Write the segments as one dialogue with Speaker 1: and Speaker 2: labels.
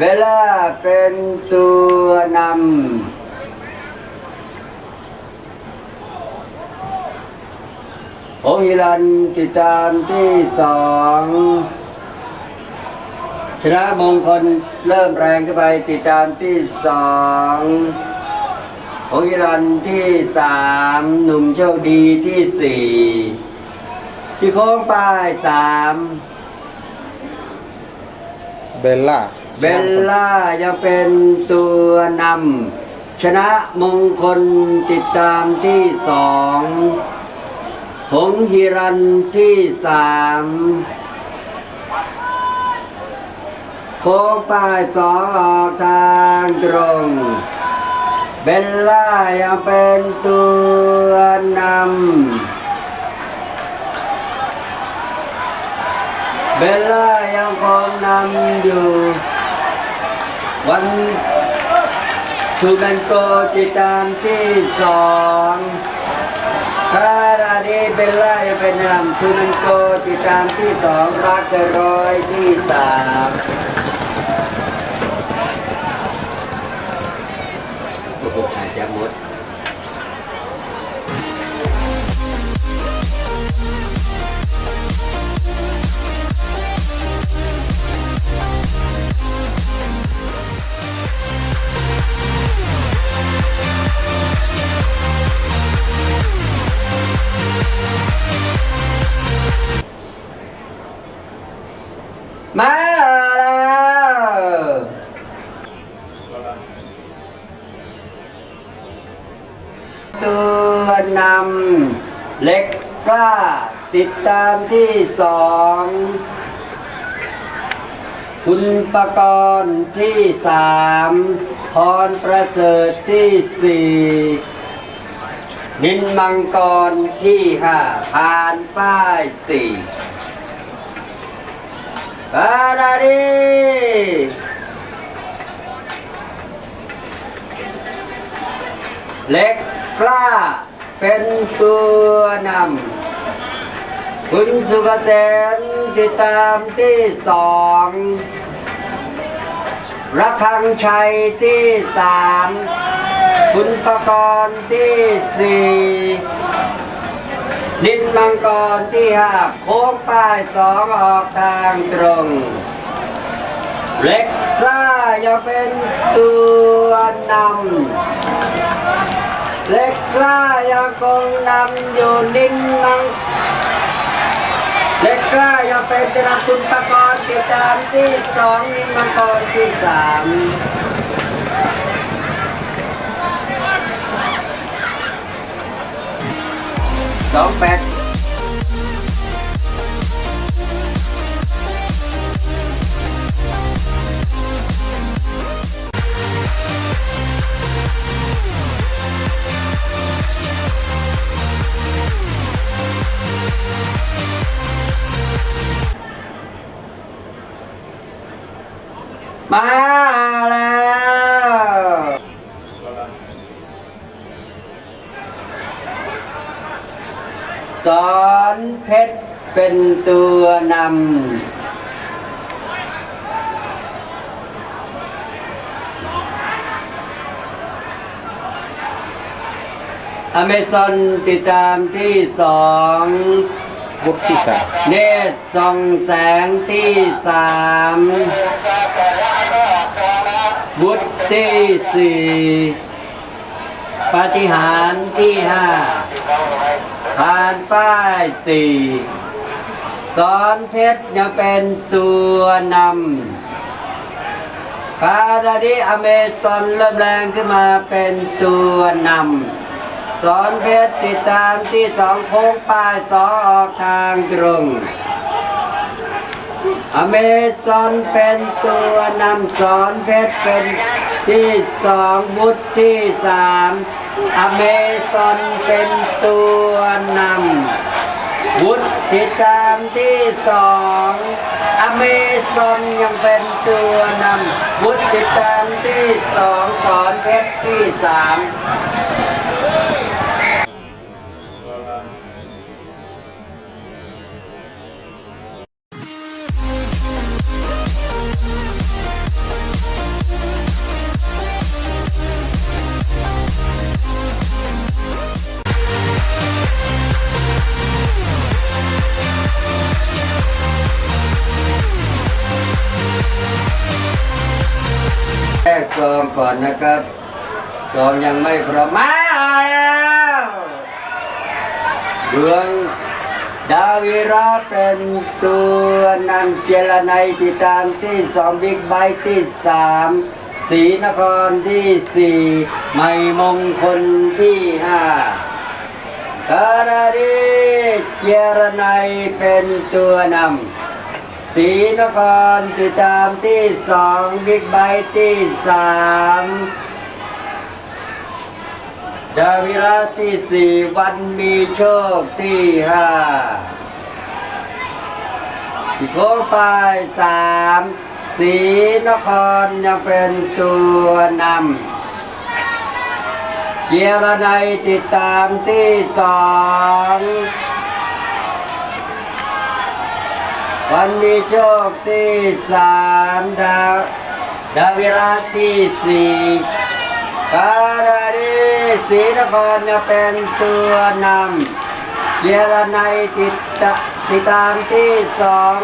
Speaker 1: เบลล่าเป็นตัวนำองค์ฮิรันติดตามที่สองชนะมงคลเริ่มแรงขึ้นไปติดตามที่สององค์ฮิรันที่สามหนุ่มโชคดีที่สี่ที่โค้งป้ายสาม
Speaker 2: เบลล่า
Speaker 1: เบลล่ายังเป็นตัวนำชนะมงคลติดตามที่สองหงฮิรันที่สามโค้งป้ายสองออกทางตรง เบลล่ายังเป็นตัวนำเบลล่ายังคงนำอยู่ วันทูแมนโกจิตามที่สองคาราดีเป็นไล่ายเป็นนำทูแมนโกจิตามที่สองรักเกอร้อยที่สาม มาแล้วตัวนำเล็กกล้า ติดตามที่สองคุณประกรณ์ที่สามพรประเสริฐที่สี่ นินมังกรที่ห้าผ่านป้ายสี่ปาราดีเล็กกล้าเป็นตัวนำคุณสุกเกษมติดตามที่สองระคังชัยที่สาม คุณประกรที่สี่นินมังกรที่ห้าโค้งป้ายสองออกทางตรง เล็กกล้ายังเป็นตัวนำเล็กกล้ายังคงนำอยู่นินมังเล็กกล้ายังเป็นตนำคุณประกรณ์ติดตามที่สองนินมังกรที่สาม สองแปด มาแล้ว สอนเพชรเป็นตัวนำอเมซอนติดตามที่สอง
Speaker 2: บุตรที่สาม
Speaker 1: เนตรส่องแสงที่สามบุตรที่สี่ปาฏิหารย์ที่ห้า ผ่านป้ายสี่สอนเพชรยังเป็นตัวนำฟาราดิอเมซอนเริ่มแรงขึ้นมาเป็นตัวนำสอนเพชรติดตามที่สองโค้งป้ายสองออกทางตรงอเมซอนเป็นตัวนำสอนเพชรเป็นที่สองบุตรที่สาม อเมซอนเป็นตัวนำวุฒิตามที่สองอเมซอนยังเป็นตัวนำวุฒิตามที่สองสอนเพชรที่สาม กองก่อนนะครับกองยังไม่พร้อมมาแล้วดวงดาวิระเป็นตัวนำเจรไนยที่ตามที่สองบิ๊กไบที่สามศรีนครที่สี่ใหม่มงคลที่ห้าคาราดีเจรไนยเป็นตัวนำ สีนครติดตามที่สองบิ๊กไบค์ที่สามดาวิระที่สี่วันมีโชคที่ห้าโค้งไปสามสีนครยังเป็นตัวนำเจียรไนยติดตามที่สอง วันมีโชคที่สามดาวดาวิราที่สี่คาราดีศรีนครจะเป็นตัวนำเจรไนยติดตะติดตามที่สอง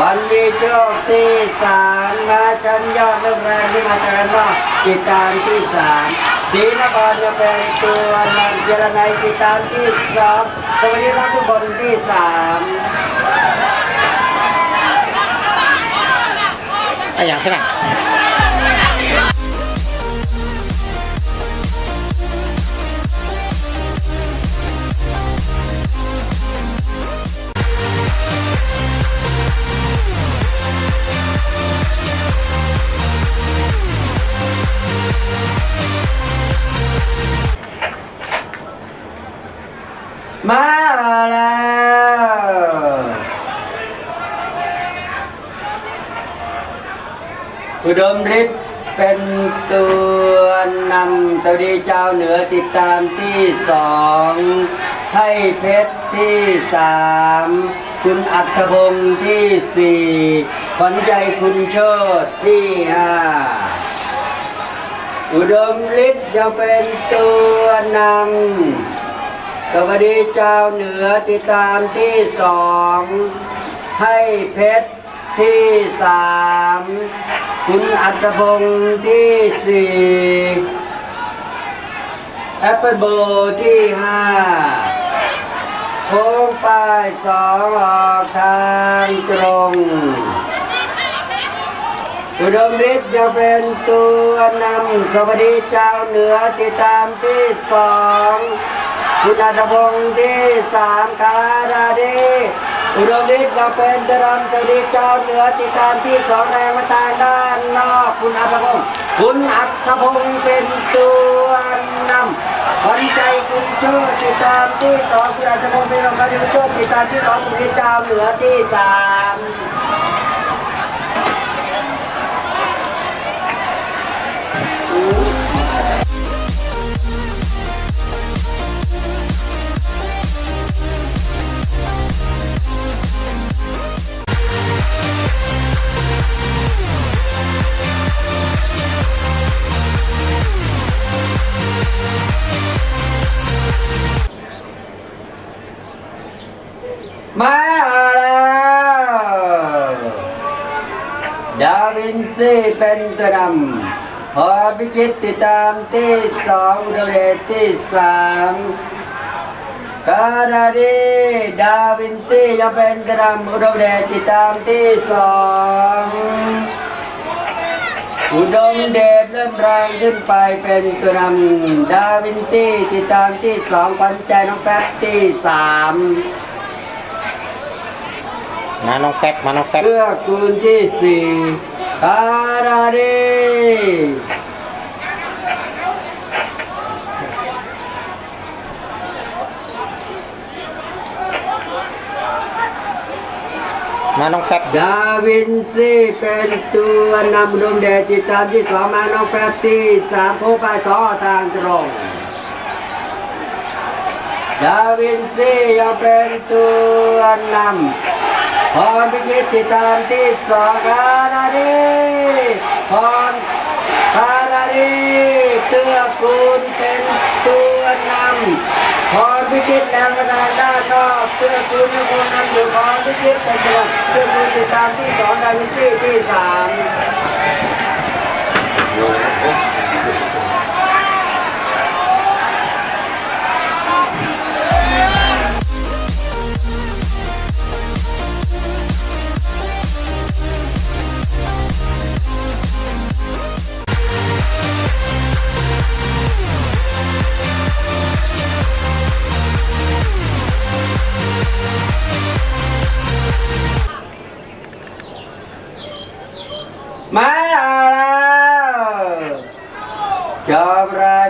Speaker 1: วันมีโชคที่สามมาชันยอดเรื่องแรงที่มาจากกันว่าติดตามที่สามศรีนครจะเป็นตัวนำเจรไนยติดตามที่สองสวัสดีครับทุกคนที่สาม
Speaker 2: ไอ้อย่างขนาด
Speaker 1: มาแล้ว อุดมฤทธิ์เป็นตัวนำสวัสดีเจ้าเหนือติดตามที่สองให้เพชรที่สามคุณอัธพงศ์ที่สี่ขวัญใจคุณโชตที่ห้าอุดมฤทธิ์ยังเป็นตัวนำสวัสดีเจ้าเหนือติดตามที่สองให้เพชรที่สาม คุณอัตพงศ์ที่สี่แอปเปิลโบที่ห้าโค้งป้ายสองออกทางตรงอุดมฤทธิ์ยังเป็นตัวนำสวัสดีเจ้าเหนือติดตามที่สองคุณอัตพงศ์ที่สามคาราดี อุดมฤทธิ์เราเป็นตัวนำสวัสดีเจ้าเหนือติดตามที่สองแรงมาทางด้านนอกคุณอัตพงศ์คุณอัตพงศ์เป็นตัวนำขันใจคุณเชื่อติดตามที่สองคุณอัตพงศ์เป็นรองนารคุณเชื่อติดตามที่สองสวัสดีเจ้าเหนือที่สาม เป็นตัวนำพอพิชิตติดตามที่สองอุดรเดชที่สามกาดาดีดาวินซียังเป็นตัวนำอุดรเดชติดตามที่สองอุดมเดชเริ่มแรงขึ้นไปเป็นตัวนำดาวินซีติดตามที่สองปันใจน้องแป๊บที่สาม
Speaker 2: มาน้องแฟบมาน้องแฟบ
Speaker 1: เพื่อกูลที่สี่ คาราดี
Speaker 2: มาน้องแฟบ
Speaker 1: ดาวินซีเป็นตัวนำอุดมเดชติดตามที่สองมาน้องแฟบที่สามโคไปสองทางตรง ดาวินซียังเป็นตัวนำ พรพิชิตติดตามที่สองคาราดีพรคาราดีเกื้อกูลเป็นตัวนำพรพิชิตแรงกระดานด้านนอกเกื้อกูลยังคงนำอยู่พรพิชิตเป็นตัวเกื้อกูลติดตามที่สองดาวินซีที่สาม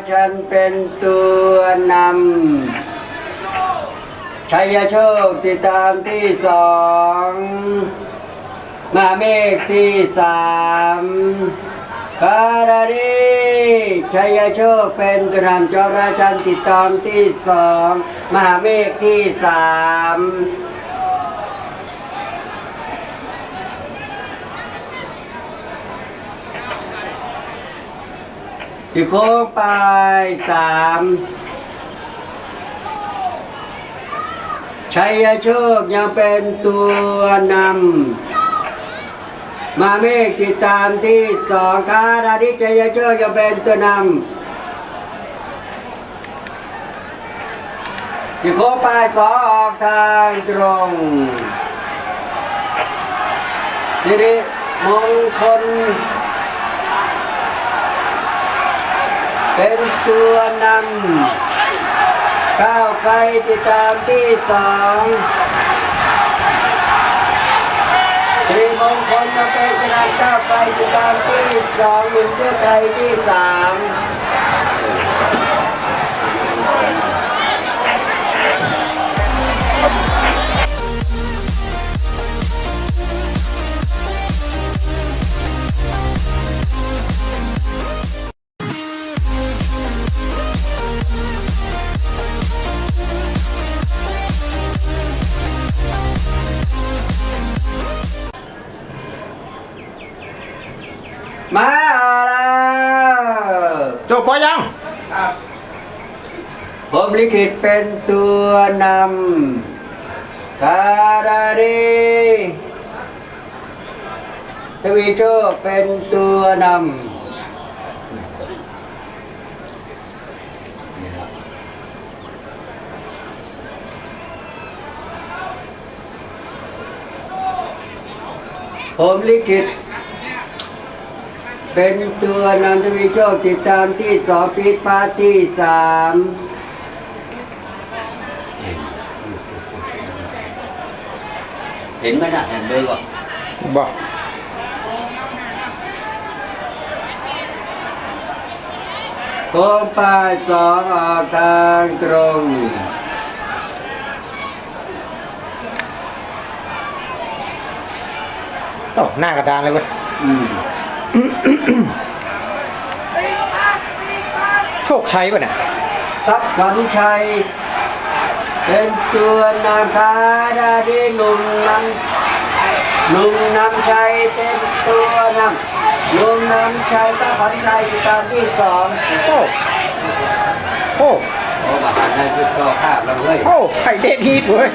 Speaker 1: มราชันเป็นตัวนำชัยโชคติดตามที่สองมาเมฆที่สามคาราดีชัยโชคเป็นตัวนำจอราชันติดตามที่สองมหาเมฆที่สาม ที่โค้งไปสามชัยโชคยังเป็นตัวนำ มาเมฆติดตามที่สองคาราดิชัยโชคยังเป็นตัวนำที่โค้งไปสองออกทางตรงสิริมงคล เป็นตัวนำก้าวไกลติดตามที่สองสีมงคลมาเป็นคณะก้าวไกลติดตามที่สองหนุนเพื่อไทยที่สาม มาเอาแล้ว
Speaker 2: จบปอยัง
Speaker 1: ผมลิขิตเป็นตัวนำคาราดีทวีโชคเป็นตัวนำผมลิขิต เป็นตัวนำทวีโชคติดตามที่สองปีปาที่สามเห็นไหมนะเห็นเบอร์ก่อน
Speaker 2: บอก
Speaker 1: โค้งปลายสองออกทางตรง
Speaker 2: โอ้หน้ากระดานเลยเว้ย
Speaker 1: อืม
Speaker 2: โชคชัยป่ะเนี่ย
Speaker 1: ทรัพย์ขวัญชัย เป็นตัวนำคาดาดีหนุ่มนำหนุ่มนำชัยเป็นตัวนำหนุ่มนำชัยทรัพย์ขวัญชัยติดตามที่สอง
Speaker 2: โอ้โอ้
Speaker 1: โอ้มาหาได้จุดก็ภาพเราเว้ย
Speaker 2: โอ้ไข่เด็ดฮีทเว้ย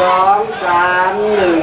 Speaker 1: สองสามหนึ่ง